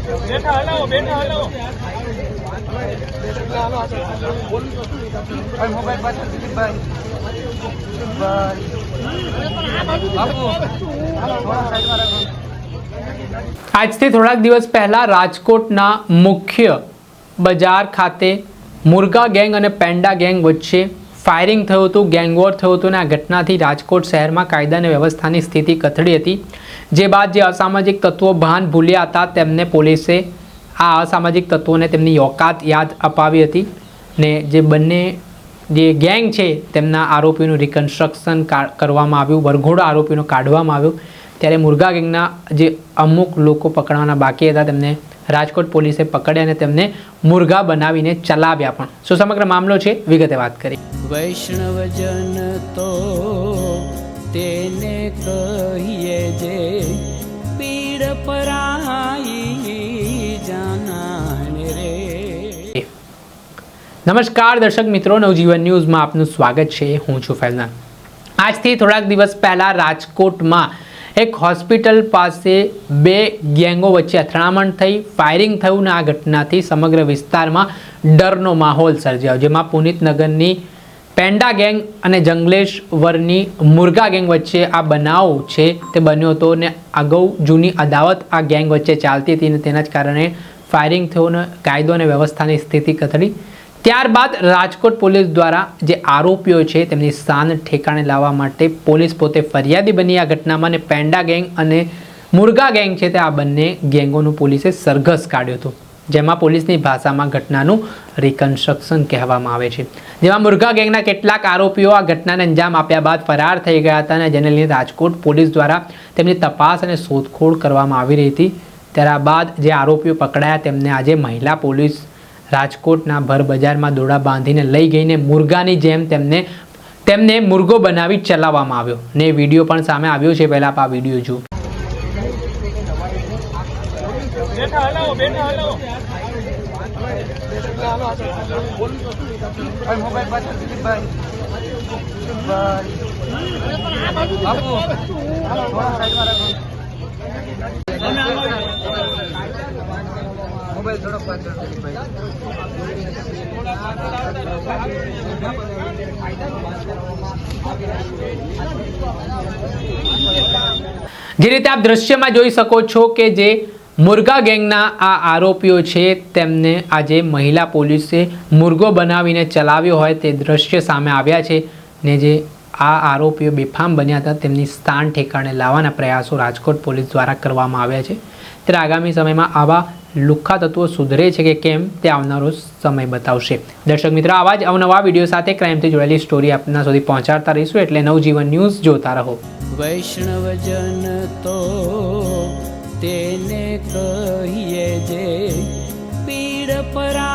બેઠા હલાવો બેઠા હલાવો. મોબાઈલ પાછળ દિલીપભાઈ આજથી થોડાક દિવસ પહેલા રાજકોટના મુખ્ય બજાર ખાતે મુર્ગા ગેંગ અને પેન્ડા ગેંગ વચ્ચે ફાયરિંગ થયું હતું ગેંગવોર થયું હતું અને આ ઘટનાથી રાજકોટ શહેરમાં કાયદા અને વ્યવસ્થાની સ્થિતિ કથળી હતી. જે બાદ જે અસામાજિક તત્વો ભાન ભૂલ્યા હતા, તેમને પોલીસે આ અસામાજિક તત્વોને તેમની ઓકાત યાદ અપાવી હતી ને જે બંને જે ગેંગ છે, તેમના આરોપીનું રિકન્સ્ટ્રક્શન કરવામાં આવ્યું, વરઘોડો આરોપીનો કાઢવામાં આવ્યો. ત્યારે મુર્ગા ગેંગના જે અમુક લોકો પકડવાના બાકી હતા, તેમને રાજકોટ પોલીસે પકડ્યા અને તેમને મુર્ગા બનાવીને ચલાવ્યા પણ. શું સમગ્ર મામલો છે? વિગતે વાત કરી. વૈષ્ણવજન તો તેને કહીએ જે પીડ પરાઈ રે. નમસ્કાર દર્શક મિત્રો નવજીવન ન્યૂઝમાં આપનું સ્વાગત છે. હું છું ફૈઝાન આજથી થોડાક દિવસ પહેલાં રાજકોટમાં એક હોસ્પિટલ પાસે બે ગેંગો વચ્ચે અથડામણ થઈ ફાયરિંગ થયું ને આ ઘટનાથી સમગ્ર વિસ્તારમાં ડરનો માહોલ સર્જાયો, જેમાં પુનિતનગરની પેન્ડા ગેંગ અને જંગલેશ્વરની મુર્ગા ગેંગ વચ્ચે આ બનાવ છે તે બન્યો હતો ને અગાઉ જૂની અદાવત આ ગેંગ વચ્ચે ચાલતી હતી ને તેના જ કારણે ફાયરિંગ થયું ને કાયદો અને વ્યવસ્થાની સ્થિતિ કથળી ત્યારબાદ રાજકોટ પોલીસ દ્વારા જે આરોપીઓ છે, તેમની શાન ઠેકાણે લાવવા માટે પોલીસ પોતે ફરિયાદી બની આ ઘટનામાં અને પેન્ડા ગેંગ અને મુર્ગા ગેંગ છે તે આ બંને ગેંગોનું પોલીસે સરઘસ કાઢ્યું હતું, જેમાં પોલીસની ભાષામાં ઘટનાનું રિકન્સ્ટ્રક્શન કહેવામાં આવે છે. જેમાં મુર્ગા ગેંગના કેટલાક આરોપીઓ આ ઘટનાને અંજામ આપ્યા બાદ ફરાર થઈ ગયા હતા અને જેને લઈને રાજકોટ પોલીસ દ્વારા તેમની તપાસ અને શોધખોળ કરવામાં આવી રહી હતી. ત્યારબાદ જે આરોપીઓ પકડાયા, તેમને આજે મહિલા પોલીસ રાજકોટના ભર બજારમાં દોડા બાંધીને લઈ ગઈને મુર્ગાની જેમ તેમને તેમને મુર્ગો બનાવી ચલાવવામાં આવ્યો. ને વીડિયો પણ સામે આવ્યો છે, પહેલાં આપ આ વીડિયો જુઓ. બેઠા હલાવો બેઠા હલાવો ભાઈ મોબાઈલ પાછળ દિલીપભાઈ ભાઈ બાપુ થોડા સાઈડમાં રાખો મોબાઈલ થોડો પાછળ જે રીતે આપ દ્રશ્યમાં જોઈ શકો છો કે જે મુર્ગા ગેંગના આ આરોપીઓ છે, તેમને આજે મહિલા પોલીસે મુર્ગો બનાવીને ચલાવ્યો હોય તે દ્રશ્ય સામે આવ્યા છે ને જે આ આરોપીઓ બેફામ બન્યા હતા, તેમની સ્થાન ઠેકાણે લાવવાના પ્રયાસો રાજકોટ પોલીસ દ્વારા કરવામાં આવ્યા છે. ત્યારે આગામી સમયમાં આવા લુખ્ખા તત્વો સુધરે છે કે કેમ તે આવનારો સમય બતાવશે. દર્શક મિત્રો, આવા જ અવનવા વીડિયો સાથે ક્રાઇમથી જોડાયેલી સ્ટોરી આપના સુધી પહોંચાડતા રહીશું એટલે નવજીવન ન્યૂઝ જોતા રહો. વૈષ્ણવજન તો તેને કહીએ જે પીડ પરા